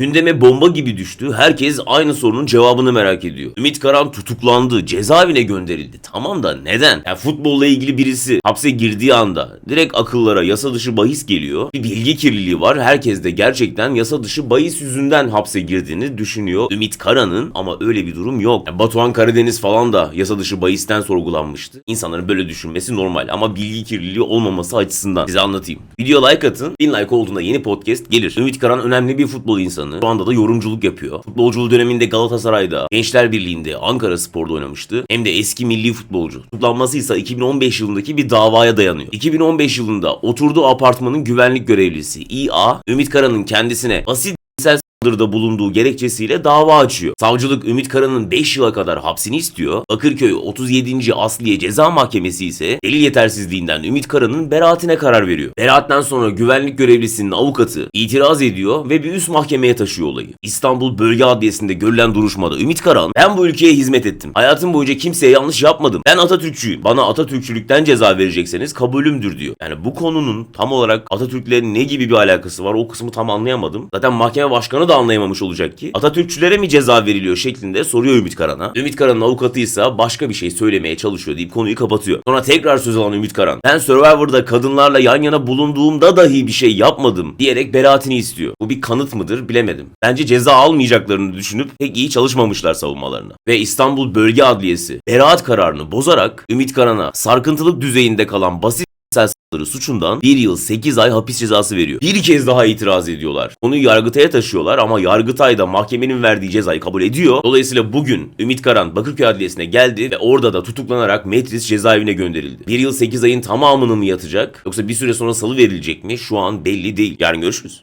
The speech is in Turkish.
Gündeme bomba gibi düştü. Herkes aynı sorunun cevabını merak ediyor. Ümit Karan tutuklandı. Cezaevine gönderildi. Tamam da neden? Yani futbolla ilgili birisi hapse girdiği anda direkt akıllara yasa dışı bahis geliyor. Bir bilgi kirliliği var. Herkes de gerçekten yasa dışı bahis yüzünden hapse girdiğini düşünüyor. Ümit Karan'ın ama öyle bir durum yok. Yani Batuhan Karadeniz falan da yasa dışı bahisten sorgulanmıştı. İnsanların böyle düşünmesi normal ama bilgi kirliliği olmaması açısından size anlatayım. Video like atın. 1000 like olduğunda yeni podcast gelir. Ümit Karan önemli bir futbol insanı. Şu anda da yorumculuk yapıyor. Futbolculuğu döneminde Galatasaray'da, Gençler Birliği'nde, Ankara Spor'da oynamıştı. Hem de eski milli futbolcu. Tutuklanması ise 2015 yılındaki bir davaya dayanıyor. 2015 yılında oturduğu apartmanın güvenlik görevlisi İA, Ümit Karan'ın kendisine basit saldırıda bulunduğu gerekçesiyle dava açıyor. Savcılık Ümit Karan'ın 5 yıla kadar hapsini istiyor. Bakırköy 37. Asliye Ceza Mahkemesi ise delil yetersizliğinden Ümit Karan'ın beraatine karar veriyor. Beraatten sonra güvenlik görevlisinin avukatı itiraz ediyor ve bir üst mahkemeye taşıyor olayı. İstanbul Bölge Adliyesi'nde görülen duruşmada Ümit Karan ben bu ülkeye hizmet ettim. Hayatım boyunca kimseye yanlış yapmadım. Ben Atatürkçüyüm. Bana Atatürkçülükten ceza verecekseniz kabulümdür diyor. Yani bu konunun tam olarak Atatürk'le ne gibi bir alakası var o kısmı tam anlayamadım. Zaten mahkeme başkanı da anlayamamış olacak ki. Atatürkçülere mi ceza veriliyor şeklinde soruyor Ümit Karan'a. Ümit Karan'ın avukatı ise başka bir şey söylemeye çalışıyor deyip konuyu kapatıyor. Sonra tekrar söz alan Ümit Karan. Ben Survivor'da kadınlarla yan yana bulunduğumda dahi bir şey yapmadım diyerek beraatini istiyor. Bu bir kanıt mıdır bilemedim. Bence ceza almayacaklarını düşünüp pek iyi çalışmamışlar savunmalarına. Ve İstanbul Bölge Adliyesi beraat kararını bozarak Ümit Karan'a sarkıntılık düzeyinde kalan basit saldırı suçundan 1 yıl 8 ay hapis cezası veriyor. Bir kez daha itiraz ediyorlar. Konuyu Yargıtay'a taşıyorlar ama Yargıtay da mahkemenin verdiği cezayı kabul ediyor. Dolayısıyla bugün Ümit Karan Bakırköy Adliyesi'ne geldi ve orada da tutuklanarak Metris cezaevine gönderildi. 1 yıl 8 ayın tamamını mı yatacak yoksa bir süre sonra salı verilecek mi şu an belli değil. Yarın görüşürüz.